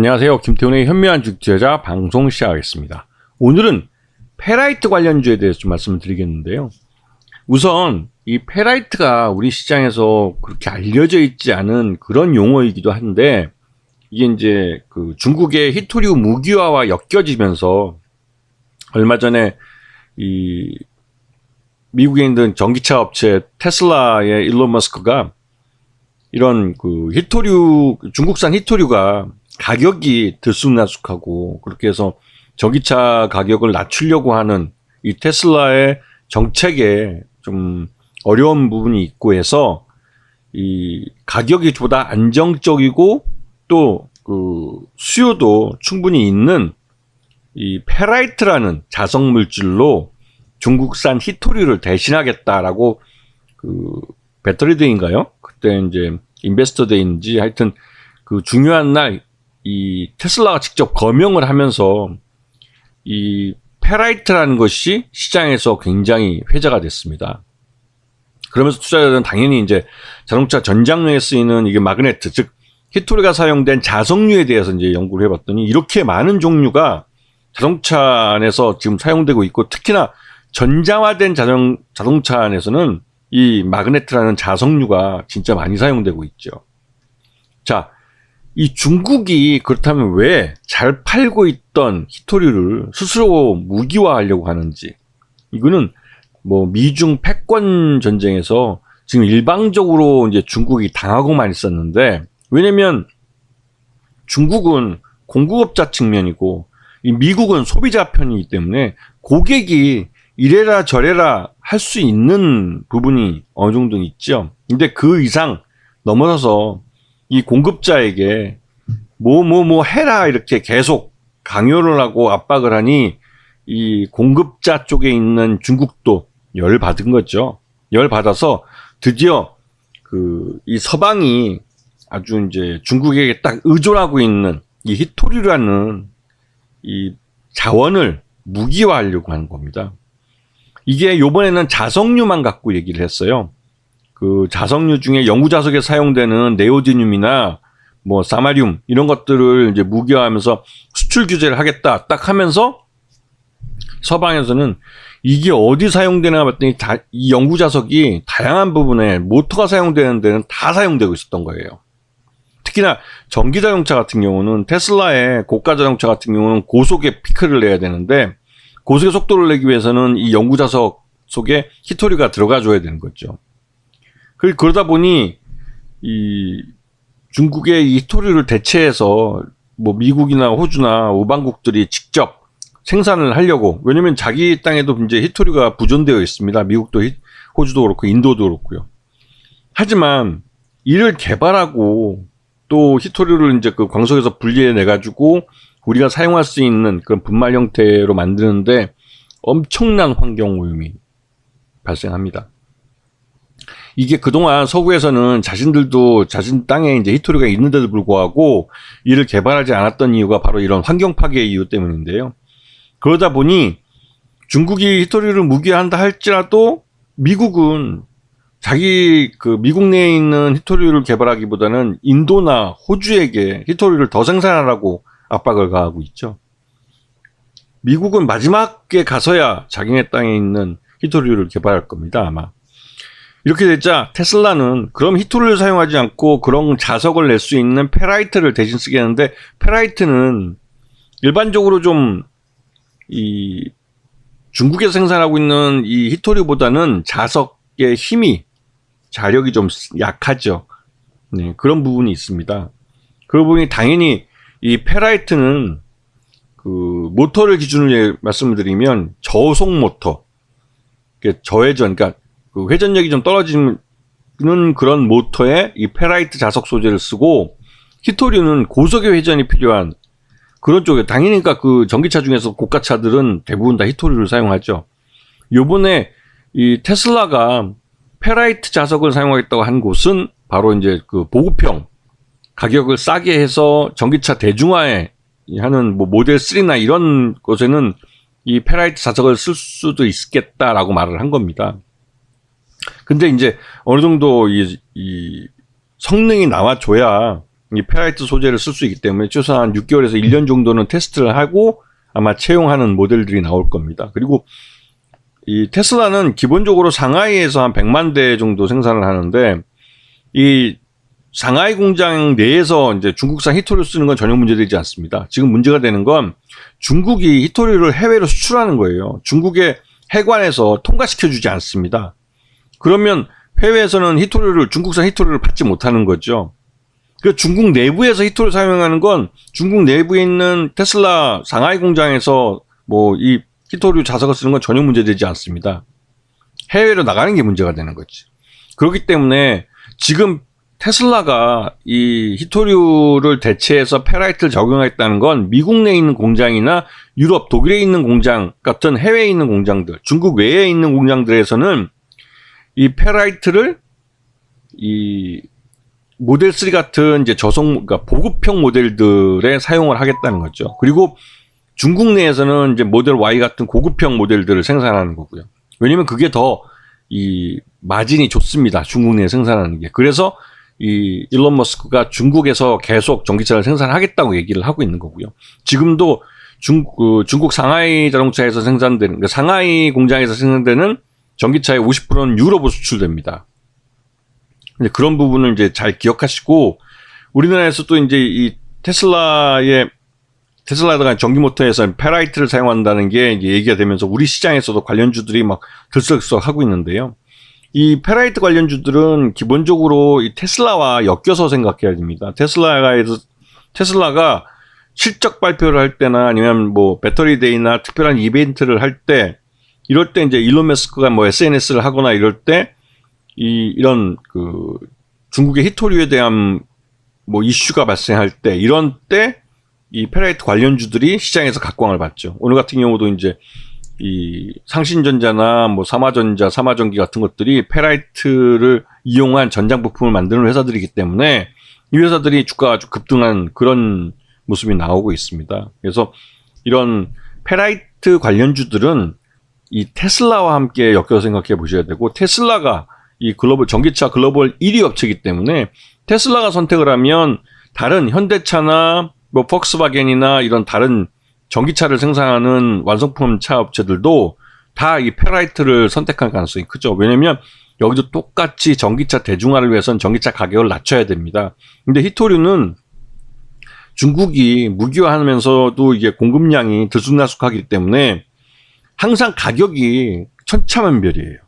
안녕하세요. 김태훈의 현미한 주제자 방송 시작하겠습니다. 오늘은 페라이트 관련주에 대해서 좀 말씀을 드리겠는데요. 우선 이 페라이트가 우리 시장에서 그렇게 알려져 있지 않은 그런 용어이기도 한데 이게 이제 그 중국의 히토리우 무기화와 엮여지면서 얼마 전에 이 미국에 있는 전기차 업체 테슬라의 일론 머스크가 이런 그 히토류 중국산 히토류가 가격이 들쑥날쑥하고 그렇게 해서 전기차 가격을 낮추려고 하는 이 테슬라의 정책에 좀 어려운 부분이 있고 해서 이 가격이 보다 안정적이고 또 그 수요도 충분히 있는 이 페라이트라는 자석 물질로 중국산 히토류를 대신하겠다라고 그 배터리데이인가요? 그때 이제 인베스터 데이인지 하여튼 그 중요한 날 이 테슬라가 직접 거명을 하면서 이 페라이트라는 것이 시장에서 굉장히 회자가 됐습니다. 그러면서 투자자들은 당연히 이제 자동차 전장류에 쓰이는 이게 마그네트, 즉 히토리가 사용된 자석류에 대해서 이제 연구를 해봤더니 이렇게 많은 종류가 자동차 안에서 지금 사용되고 있고 특히나 전자화된 자동, 자동차 안에서는 이 마그네트라는 자석류가 진짜 많이 사용되고 있죠. 자, 이 중국이 그렇다면 왜 잘 팔고 있던 히토류를 스스로 무기화하려고 하는지 이거는 뭐 미중 패권 전쟁에서 지금 일방적으로 이제 중국이 당하고만 있었는데 왜냐면 중국은 공급업자 측면이고 이 미국은 소비자 편이기 때문에 고객이 이래라 저래라 할 수 있는 부분이 어느 정도 있죠. 근데 그 이상 넘어서서 이 공급자에게 뭐뭐 뭐 해라 이렇게 계속 강요를 하고 압박을 하니 이 공급자 쪽에 있는 중국도 열 받은 거죠. 열 받아서 드디어 그 이 서방이 아주 이제 중국에게 딱 의존하고 있는 이 히토리라는 이 자원을 무기화하려고 하는 겁니다. 이게 요번에는 자석류만 갖고 얘기를 했어요. 그 자석류 중에 영구 자석에 사용되는 네오디듐이나 뭐 사마리움 이런 것들을 이제 무기화하면서 수출 규제를 하겠다 딱 하면서 서방에서는 이게 어디 사용되나 봤더니 다, 이 영구자석이 다양한 부분에 모터가 사용되는 데는 다 사용되고 있었던 거예요. 특히나 전기 자동차 같은 경우는 테슬라의 고가 자동차 같은 경우는 고속의 피크를 내야 되는데 고속의 속도를 내기 위해서는 이 연구 자석 속에 히토리가 들어가 줘야 되는 거죠. 그러다 보니 이 중국의 이 히토리를 대체해서 뭐 미국이나 호주나 우방국들이 직접 생산을 하려고 왜냐면 자기 땅에도 이제 히토리가 부존되어 있습니다. 미국도 호주도 그렇고 인도도 그렇고요. 하지만 이를 개발하고 또 히토리를 이제 그 광석에서 분리해 내 가지고 우리가 사용할 수 있는 그런 분말 형태로 만드는데 엄청난 환경 오염이 발생합니다. 이게 그동안 서구에서는 자신들도 자신 땅에 이제 히토리가 있는데도 불구하고 이를 개발하지 않았던 이유가 바로 이런 환경 파괴의 이유 때문인데요. 그러다 보니 중국이 히토리를 무기화한다 할지라도 미국은 자기 그 미국 내에 있는 히토리를 개발하기보다는 인도나 호주에게 히토리를 더 생산하라고 압박을 가하고 있죠. 미국은 마지막에 가서야 자기네 땅에 있는 히토리를 개발할 겁니다, 아마. 이렇게 됐자 테슬라는 그럼 히토리를 사용하지 않고 그런 자석을 낼 수 있는 페라이트를 대신 쓰겠는데 페라이트는 일반적으로 좀 이 중국에서 생산하고 있는 이 히토리보다는 자석의 힘이 자력이 좀 약하죠. 네, 그런 부분이 있습니다. 그 부분이 당연히 이 페라이트는 그 모터를 기준으로 말씀을 드리면 저속 모터, 저회전, 그러니까 그 회전력이 좀 떨어지는 그런 모터에 이 페라이트 자석 소재를 쓰고 히토리는 고속의 회전이 필요한 그런 쪽에 당연히 그러니까 그 전기차 중에서 고가차들은 대부분 다 히토리를 사용하죠. 요번에 이 테슬라가 페라이트 자석을 사용하겠다고 한 곳은 바로 이제 그 보급형 가격을 싸게 해서 전기차 대중화에 하는 뭐 모델 3나 이런 곳에는 이 페라이트 자석을 쓸 수도 있겠다라고 말을 한 겁니다. 근데 이제 어느 정도 이, 이 성능이 나와줘야 이 페라이트 소재를 쓸 수 있기 때문에 최소한 6개월에서 1년 정도는 테스트를 하고 아마 채용하는 모델들이 나올 겁니다. 그리고 이 테슬라는 기본적으로 상하이에서 한 100만 대 정도 생산을 하는데 이 상하이 공장 내에서 이제 중국산 히토리를 쓰는 건 전혀 문제되지 않습니다. 지금 문제가 되는 건 중국이 히토리를 해외로 수출하는 거예요. 중국의 해관에서 통과시켜 주지 않습니다. 그러면 해외에서는 히토리를 중국산 히토리를 받지 못하는 거죠. 그 중국 내부에서 히토리를 사용하는 건 중국 내부에 있는 테슬라 상하이 공장에서 뭐 이 히토리 자석을 쓰는 건 전혀 문제되지 않습니다. 해외로 나가는 게 문제가 되는 거지. 그렇기 때문에 지금 테슬라가 이 히토류를 대체해서 페라이트를 적용했다는 건 미국 내에 있는 공장이나 유럽, 독일에 있는 공장 같은 해외에 있는 공장들, 중국 외에 있는 공장들에서는 이 페라이트를 이 모델 3 같은 이제 저속, 그러니까 보급형 모델들에 사용을 하겠다는 거죠. 그리고 중국 내에서는 이제 모델 Y 같은 고급형 모델들을 생산하는 거고요. 왜냐면 그게 더 이 마진이 좋습니다. 중국 내에 생산하는 게. 그래서 이 일론 머스크가 중국에서 계속 전기차를 생산하겠다고 얘기를 하고 있는 거고요. 지금도 중, 그 중국 상하이 자동차에서 생산되는, 그러니까 상하이 공장에서 생산되는 전기차의 50%는 유럽으로 수출됩니다. 이제 그런 부분을 이제 잘 기억하시고, 우리나라에서 또 이제 이 테슬라의 테슬라가 전기 모터에서 페라이트를 사용한다는 게 이제 얘기가 되면서 우리 시장에서도 관련주들이 막 들썩들썩 하고 있는데요. 이 페라이트 관련주들은 기본적으로 이 테슬라와 엮여서 생각해야 됩니다. 테슬라가 테슬라가 실적 발표를 할 때나 아니면 뭐 배터리 데이나 특별한 이벤트를 할 때 이럴 때 이제 일론 머스크가 뭐 SNS를 하거나 이럴 때 이 이런 그 중국의 히토류에 대한 뭐 이슈가 발생할 때 이런 때 이 페라이트 관련주들이 시장에서 각광을 받죠. 오늘 같은 경우도 이제 이 상신전자나 뭐 삼화전자, 삼화전기 같은 것들이 페라이트를 이용한 전장 부품을 만드는 회사들이기 때문에 이 회사들이 주가가 아주 급등한 그런 모습이 나오고 있습니다. 그래서 이런 페라이트 관련주들은 이 테슬라와 함께 엮여서 생각해 보셔야 되고 테슬라가 이 글로벌 전기차 글로벌 1위 업체이기 때문에 테슬라가 선택을 하면 다른 현대차나 뭐 폭스바겐이나 이런 다른 전기차를 생산하는 완성품 차 업체들도 다 이 페라이트를 선택할 가능성이 크죠. 왜냐면 여기도 똑같이 전기차 대중화를 위해서는 전기차 가격을 낮춰야 됩니다. 근데 히토류는 중국이 무기화하면서도 이게 공급량이 들쑥날쑥하기 때문에 항상 가격이 천차만별이에요.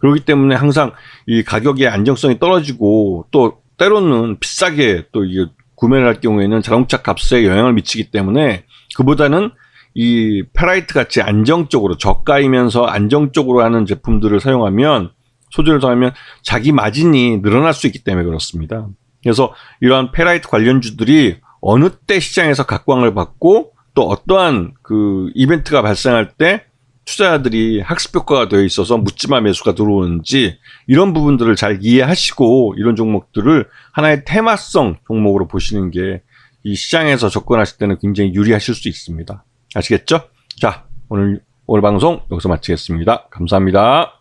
그렇기 때문에 항상 이 가격의 안정성이 떨어지고 또 때로는 비싸게 또 이게 구매를 할 경우에는 자동차 값에 영향을 미치기 때문에 그보다는 이 페라이트 같이 안정적으로 저가이면서 안정적으로 하는 제품들을 사용하면 소재를 사용하면 자기 마진이 늘어날 수 있기 때문에 그렇습니다. 그래서 이러한 페라이트 관련주들이 어느 때 시장에서 각광을 받고 또 어떠한 그 이벤트가 발생할 때 투자자들이 학습 효과가 되어 있어서 묻지마 매수가 들어오는지 이런 부분들을 잘 이해하시고 이런 종목들을 하나의 테마성 종목으로 보시는 게 이 시장에서 접근하실 때는 굉장히 유리하실 수 있습니다. 아시겠죠? 자, 오늘 오늘 방송 여기서 마치겠습니다. 감사합니다.